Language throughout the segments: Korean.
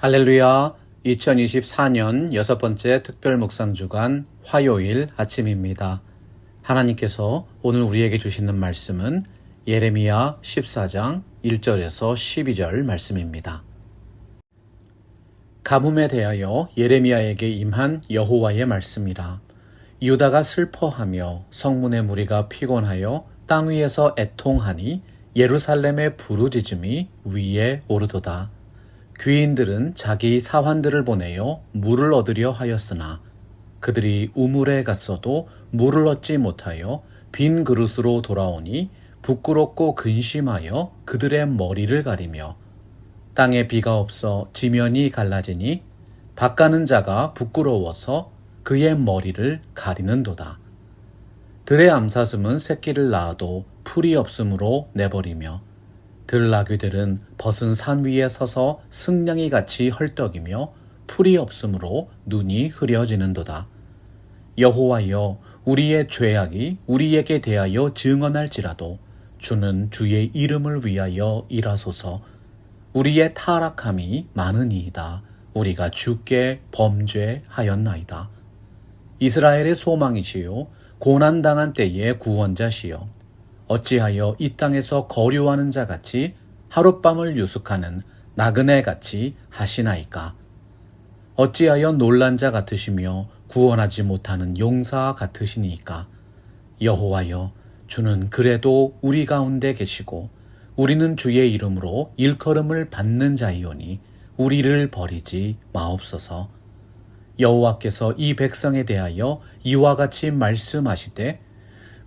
할렐루야. 2024년 여섯 번째 특별 묵상 주간 화요일 아침입니다. 하나님께서 오늘 우리에게 주시는 말씀은 예레미야 14장 1절에서 12절 말씀입니다. 가뭄에 대하여 예레미야에게 임한 여호와의 말씀이라. 유다가 슬퍼하며 성문의 무리가 피곤하여 땅 위에서 애통하니 예루살렘의 부르짖음이 위에 오르도다. 귀인들은 자기 사환들을 보내어 물을 얻으려 하였으나 그들이 우물에 갔어도 물을 얻지 못하여 빈 그릇으로 돌아오니 부끄럽고 근심하여 그들의 머리를 가리며 땅에 비가 없어 지면이 갈라지니 밭가는 자가 부끄러워서 그의 머리를 가리는도다. 들의 암사슴은 새끼를 낳아도 풀이 없으므로 내버리며 들나귀들은 벗은 산 위에 서서 승냥이 같이 헐떡이며 풀이 없으므로 눈이 흐려지는도다. 여호와여 우리의 죄악이 우리에게 대하여 증언할지라도 주는 주의 이름을 위하여 일하소서 우리의 타락함이 많으니이다. 우리가 주께 범죄하였나이다. 이스라엘의 소망이시요 고난 당한 때의 구원자시요 어찌하여 이 땅에서 거류하는 자 같이 하룻밤을 유숙하는 나그네 같이 하시나이까? 어찌하여 놀란 자 같으시며 구원하지 못하는 용사 같으시니까? 여호와여, 주는 그래도 우리 가운데 계시고 우리는 주의 이름으로 일컬음을 받는 자이오니 우리를 버리지 마옵소서. 여호와께서 이 백성에 대하여 이와 같이 말씀하시되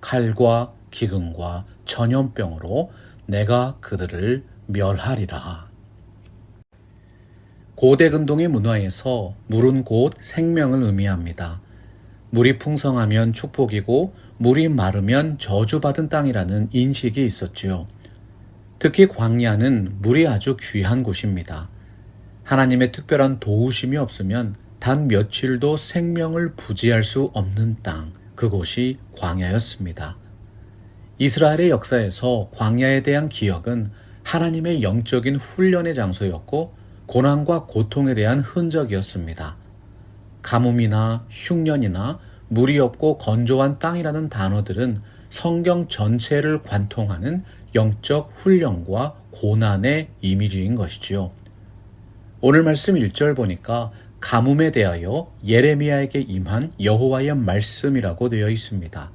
칼과 기근과 전염병으로 내가 그들을 멸하리라. 고대 근동의 문화에서 물은 곧 생명을 의미합니다. 물이 풍성하면 축복이고 물이 마르면 저주받은 땅이라는 인식이 있었지요. 특히 광야는 물이 아주 귀한 곳입니다. 하나님의 특별한 도우심이 없으면 단 며칠도 생명을 부지할 수 없는 땅, 그곳이 광야였습니다. 이스라엘의 역사에서 광야에 대한 기억은 하나님의 영적인 훈련의 장소였고 고난과 고통에 대한 흔적이었습니다. 가뭄이나 흉년이나 물이 없고 건조한 땅이라는 단어들은 성경 전체를 관통하는 영적 훈련과 고난의 이미지인 것이지요. 오늘 말씀 1절 보니까 가뭄에 대하여 예레미야에게 임한 여호와의 말씀이라고 되어 있습니다.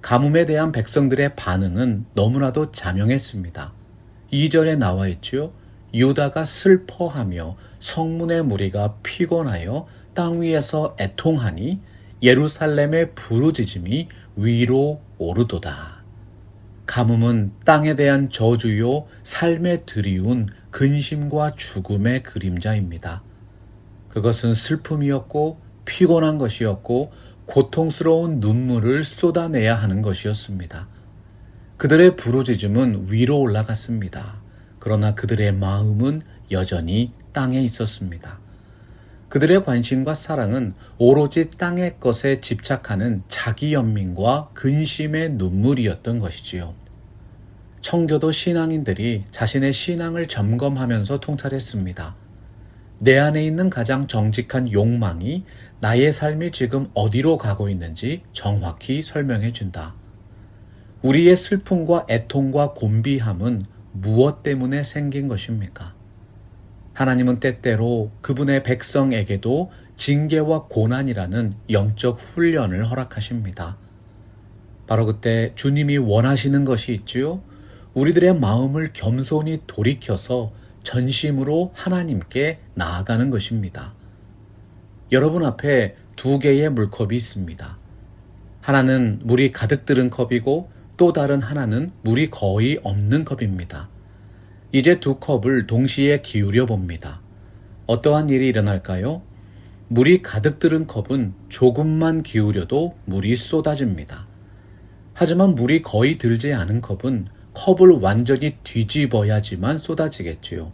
가뭄에 대한 백성들의 반응은 너무나도 자명했습니다. 2절에 나와 있지요. 유다가 슬퍼하며 성문의 무리가 피곤하여 땅 위에서 애통하니 예루살렘의 부르짖음이 위로 오르도다. 가뭄은 땅에 대한 저주요 삶에 드리운 근심과 죽음의 그림자입니다. 그것은 슬픔이었고 피곤한 것이었고 고통스러운 눈물을 쏟아내야 하는 것이었습니다. 그들의 부르짖음은 위로 올라갔습니다. 그러나 그들의 마음은 여전히 땅에 있었습니다. 그들의 관심과 사랑은 오로지 땅의 것에 집착하는 자기 연민과 근심의 눈물이었던 것이지요. 청교도 신앙인들이 자신의 신앙을 점검하면서 통찰했습니다. 내 안에 있는 가장 정직한 욕망이 나의 삶이 지금 어디로 가고 있는지 정확히 설명해 준다. 우리의 슬픔과 애통과 곤비함은 무엇 때문에 생긴 것입니까? 하나님은 때때로 그분의 백성에게도 징계와 고난이라는 영적 훈련을 허락하십니다. 바로 그때 주님이 원하시는 것이 있지요. 우리들의 마음을 겸손히 돌이켜서 전심으로 하나님께 나아가는 것입니다. 여러분 앞에 두 개의 물컵이 있습니다. 하나는 물이 가득 들은 컵이고 또 다른 하나는 물이 거의 없는 컵입니다. 이제 두 컵을 동시에 기울여 봅니다. 어떠한 일이 일어날까요? 물이 가득 들은 컵은 조금만 기울여도 물이 쏟아집니다. 하지만 물이 거의 들지 않은 컵은 컵을 완전히 뒤집어야지만 쏟아지겠지요.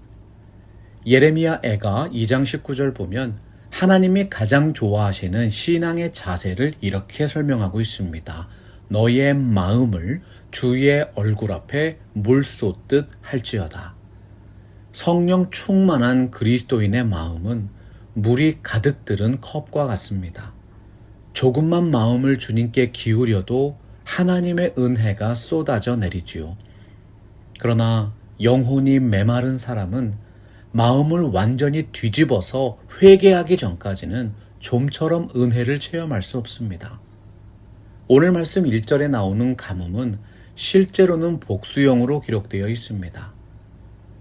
예레미야 애가 2장 19절 보면 하나님이 가장 좋아하시는 신앙의 자세를 이렇게 설명하고 있습니다. 너의 마음을 주의 얼굴 앞에 물 쏟듯 할지어다. 성령 충만한 그리스도인의 마음은 물이 가득 들은 컵과 같습니다. 조금만 마음을 주님께 기울여도 하나님의 은혜가 쏟아져 내리지요. 그러나 영혼이 메마른 사람은 마음을 완전히 뒤집어서 회개하기 전까지는 좀처럼 은혜를 체험할 수 없습니다. 오늘 말씀 1절에 나오는 가뭄은 실제로는 복수형으로 기록되어 있습니다.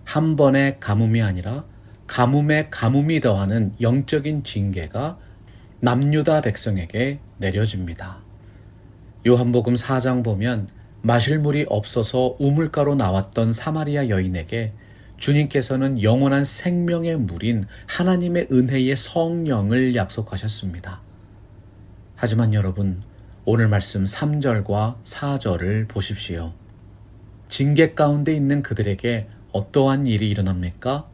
한 번의 가뭄이 아니라 가뭄에 가뭄이 더하는 영적인 징계가 남유다 백성에게 내려집니다. 요한복음 4장 보면 마실 물이 없어서 우물가로 나왔던 사마리아 여인에게 주님께서는 영원한 생명의 물인 하나님의 은혜의 성령을 약속하셨습니다. 하지만 여러분, 오늘 말씀 3절과 4절을 보십시오. 징계 가운데 있는 그들에게 어떠한 일이 일어납니까?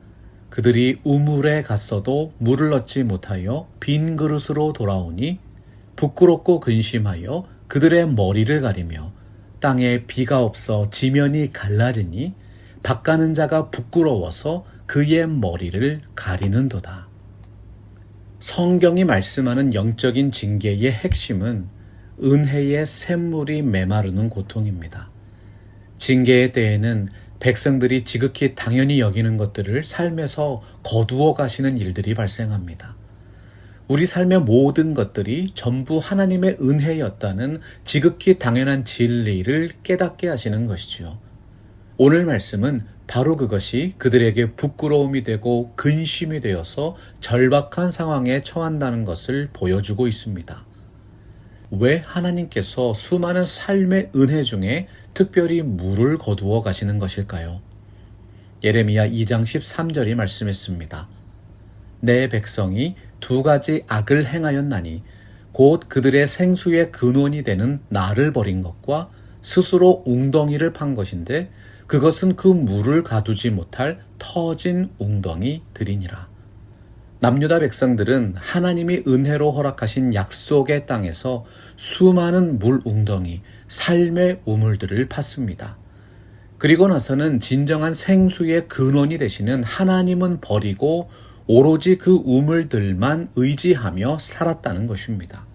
그들이 우물에 갔어도 물을 얻지 못하여 빈 그릇으로 돌아오니 부끄럽고 근심하여 그들의 머리를 가리며 땅에 비가 없어 지면이 갈라지니 밭가는 자가 부끄러워서 그의 머리를 가리는도다. 성경이 말씀하는 영적인 징계의 핵심은 은혜의 샘물이 메마르는 고통입니다. 징계의 때에는 백성들이 지극히 당연히 여기는 것들을 삶에서 거두어 가시는 일들이 발생합니다. 우리 삶의 모든 것들이 전부 하나님의 은혜였다는 지극히 당연한 진리를 깨닫게 하시는 것이지요. 오늘 말씀은 바로 그것이 그들에게 부끄러움이 되고 근심이 되어서 절박한 상황에 처한다는 것을 보여주고 있습니다. 왜 하나님께서 수많은 삶의 은혜 중에 특별히 물을 거두어 가시는 것일까요? 예레미야 2장 13절이 말씀했습니다. 내 백성이 두 가지 악을 행하였나니 곧 그들의 생수의 근원이 되는 나를 버린 것과 스스로 웅덩이를 판 것인데 그것은 그 물을 가두지 못할 터진 웅덩이들이니라. 남유다 백성들은 하나님이 은혜로 허락하신 약속의 땅에서 수많은 물 웅덩이, 삶의 우물들을 팠습니다. 그리고 나서는 진정한 생수의 근원이 되시는 하나님은 버리고 오로지 그 우물들만 의지하며 살았다는 것입니다.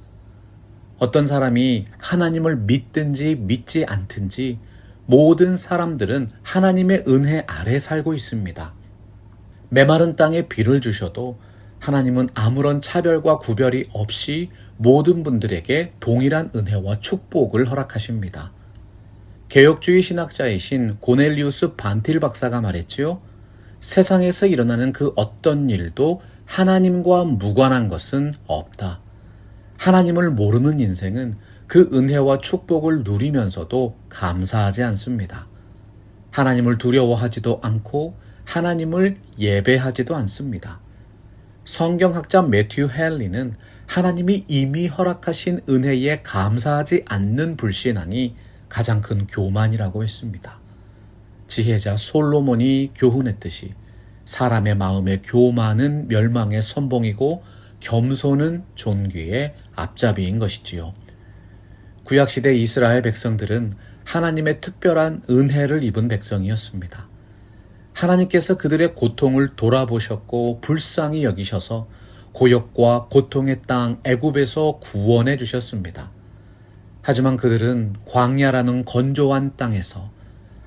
어떤 사람이 하나님을 믿든지 믿지 않든지 모든 사람들은 하나님의 은혜 아래 살고 있습니다. 메마른 땅에 비를 주셔도 하나님은 아무런 차별과 구별이 없이 모든 분들에게 동일한 은혜와 축복을 허락하십니다. 개혁주의 신학자이신 고넬리우스 반틸 박사가 말했지요. 세상에서 일어나는 그 어떤 일도 하나님과 무관한 것은 없다. 하나님을 모르는 인생은 그 은혜와 축복을 누리면서도 감사하지 않습니다. 하나님을 두려워하지도 않고 하나님을 예배하지도 않습니다. 성경학자 매튜 헬리는 하나님이 이미 허락하신 은혜에 감사하지 않는 불신앙이 가장 큰 교만이라고 했습니다. 지혜자 솔로몬이 교훈했듯이 사람의 마음의 교만은 멸망의 선봉이고 겸손은 존귀의 앞잡이인 것이지요. 구약시대 이스라엘 백성들은 하나님의 특별한 은혜를 입은 백성이었습니다. 하나님께서 그들의 고통을 돌아보셨고 불쌍히 여기셔서 고역과 고통의 땅 애굽에서 구원해 주셨습니다. 하지만 그들은 광야라는 건조한 땅에서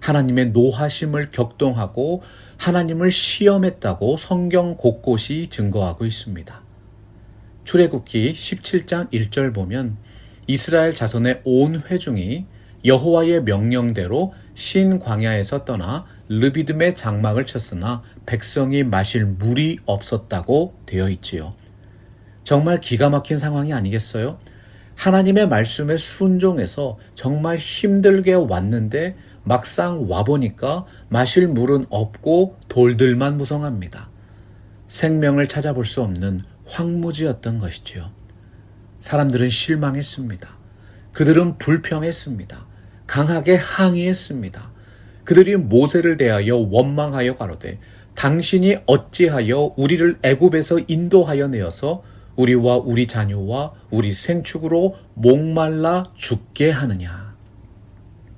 하나님의 노하심을 격동하고 하나님을 시험했다고 성경 곳곳이 증거하고 있습니다. 출애굽기 17장 1절 보면 이스라엘 자손의 온 회중이 여호와의 명령대로 신 광야에서 떠나 르비듬의 장막을 쳤으나 백성이 마실 물이 없었다고 되어 있지요. 정말 기가 막힌 상황이 아니겠어요? 하나님의 말씀에 순종해서 정말 힘들게 왔는데 막상 와보니까 마실 물은 없고 돌들만 무성합니다. 생명을 찾아볼 수 없는 황무지였던 것이지요. 사람들은 실망했습니다. 그들은 불평했습니다. 강하게 항의했습니다. 그들이 모세를 대하여 원망하여 가로되 당신이 어찌하여 우리를 애굽에서 인도하여 내어서 우리와 우리 자녀와 우리 생축으로 목말라 죽게 하느냐.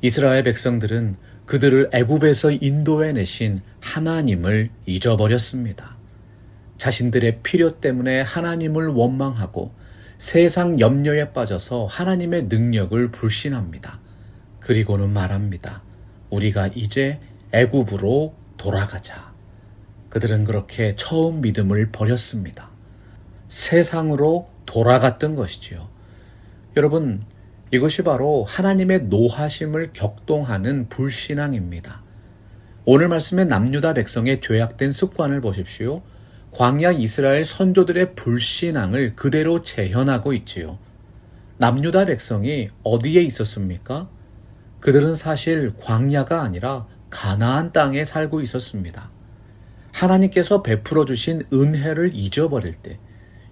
이스라엘 백성들은 그들을 애굽에서 인도해 내신 하나님을 잊어버렸습니다. 자신들의 필요 때문에 하나님을 원망하고 세상 염려에 빠져서 하나님의 능력을 불신합니다. 그리고는 말합니다. 우리가 이제 애굽으로 돌아가자. 그들은 그렇게 처음 믿음을 버렸습니다. 세상으로 돌아갔던 것이지요. 여러분, 이것이 바로 하나님의 노하심을 격동하는 불신앙입니다. 오늘 말씀의 남유다 백성의 죄악된 습관을 보십시오. 광야 이스라엘 선조들의 불신앙을 그대로 재현하고 있지요. 남유다 백성이 어디에 있었습니까? 그들은 사실 광야가 아니라 가나안 땅에 살고 있었습니다. 하나님께서 베풀어 주신 은혜를 잊어버릴 때,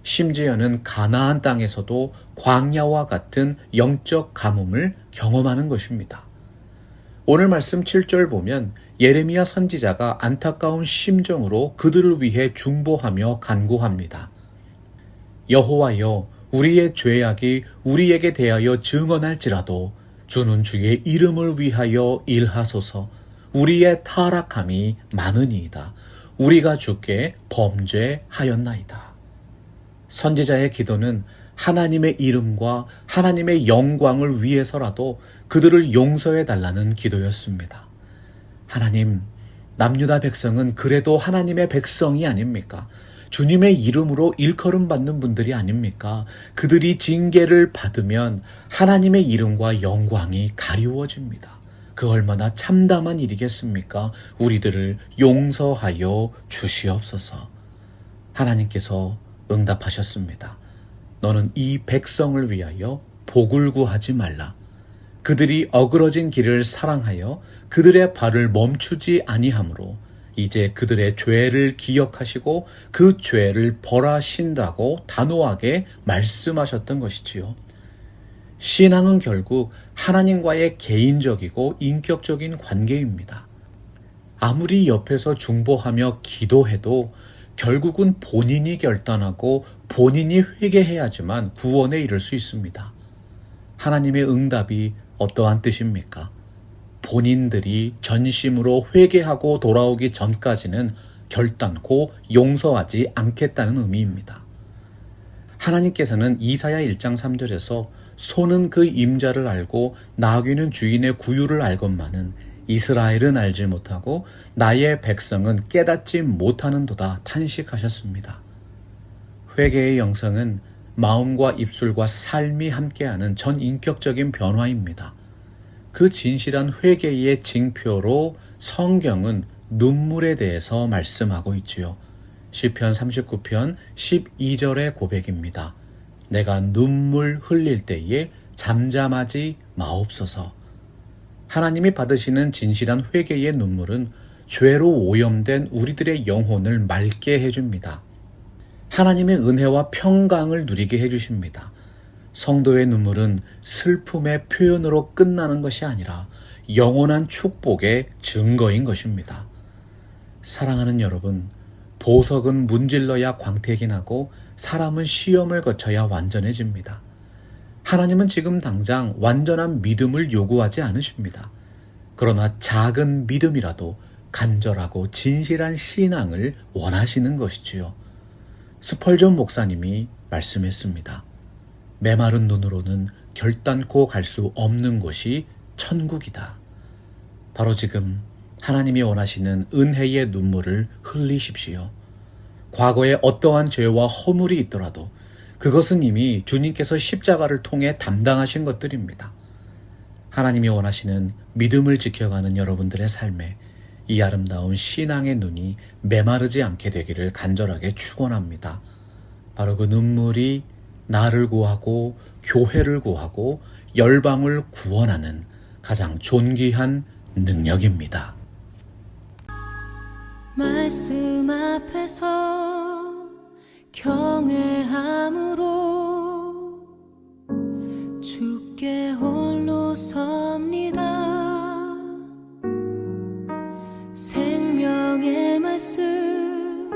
심지어는 가나안 땅에서도 광야와 같은 영적 가뭄을 경험하는 것입니다. 오늘 말씀 7절 보면 예레미야 선지자가 안타까운 심정으로 그들을 위해 중보하며 간구합니다. 여호와여 우리의 죄악이 우리에게 대하여 증언할지라도 주는 주의 이름을 위하여 일하소서 우리의 타락함이 많으니이다. 우리가 주께 범죄하였나이다. 선지자의 기도는 하나님의 이름과 하나님의 영광을 위해서라도 그들을 용서해 달라는 기도였습니다. 하나님, 남유다 백성은 그래도 하나님의 백성이 아닙니까? 주님의 이름으로 일컬음 받는 분들이 아닙니까? 그들이 징계를 받으면 하나님의 이름과 영광이 가리워집니다. 그 얼마나 참담한 일이겠습니까? 우리들을 용서하여 주시옵소서. 하나님께서 응답하셨습니다. 너는 이 백성을 위하여 복을 구하지 말라. 그들이 어그러진 길을 사랑하여 그들의 발을 멈추지 아니하므로 이제 그들의 죄를 기억하시고 그 죄를 벌하신다고 단호하게 말씀하셨던 것이지요. 신앙은 결국 하나님과의 개인적이고 인격적인 관계입니다. 아무리 옆에서 중보하며 기도해도 결국은 본인이 결단하고 본인이 회개해야지만 구원에 이를 수 있습니다. 하나님의 응답이 어떠한 뜻입니까? 본인들이 전심으로 회개하고 돌아오기 전까지는 결단코 용서하지 않겠다는 의미입니다. 하나님께서는 이사야 1장 3절에서 소는 그 임자를 알고 나귀는 주인의 구유를 알건만은 이스라엘은 알지 못하고 나의 백성은 깨닫지 못하는도다 탄식하셨습니다. 회개의 영성은 마음과 입술과 삶이 함께하는 전 인격적인 변화입니다. 그 진실한 회개의 징표로 성경은 눈물에 대해서 말씀하고 있지요. 시편 39편 12절의 고백입니다. 내가 눈물 흘릴 때에 잠잠하지 마옵소서. 하나님이 받으시는 진실한 회개의 눈물은 죄로 오염된 우리들의 영혼을 맑게 해줍니다. 하나님의 은혜와 평강을 누리게 해주십니다. 성도의 눈물은 슬픔의 표현으로 끝나는 것이 아니라 영원한 축복의 증거인 것입니다. 사랑하는 여러분, 보석은 문질러야 광택이 나고 사람은 시험을 거쳐야 완전해집니다. 하나님은 지금 당장 완전한 믿음을 요구하지 않으십니다. 그러나 작은 믿음이라도 간절하고 진실한 신앙을 원하시는 것이지요. 스펄전 목사님이 말씀했습니다. 메마른 눈으로는 결단코 갈 수 없는 곳이 천국이다. 바로 지금 하나님이 원하시는 은혜의 눈물을 흘리십시오. 과거에 어떠한 죄와 허물이 있더라도 그것은 이미 주님께서 십자가를 통해 담당하신 것들입니다. 하나님이 원하시는 믿음을 지켜가는 여러분들의 삶에 이 아름다운 신앙의 눈이 메마르지 않게 되기를 간절하게 축원합니다. 바로 그 눈물이 나를 구하고 교회를 구하고 열방을 구원하는 가장 존귀한 능력입니다. 말씀 앞에서 경외함으로 주께 홀로 섭니다. 생명의 말씀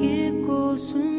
읽고 순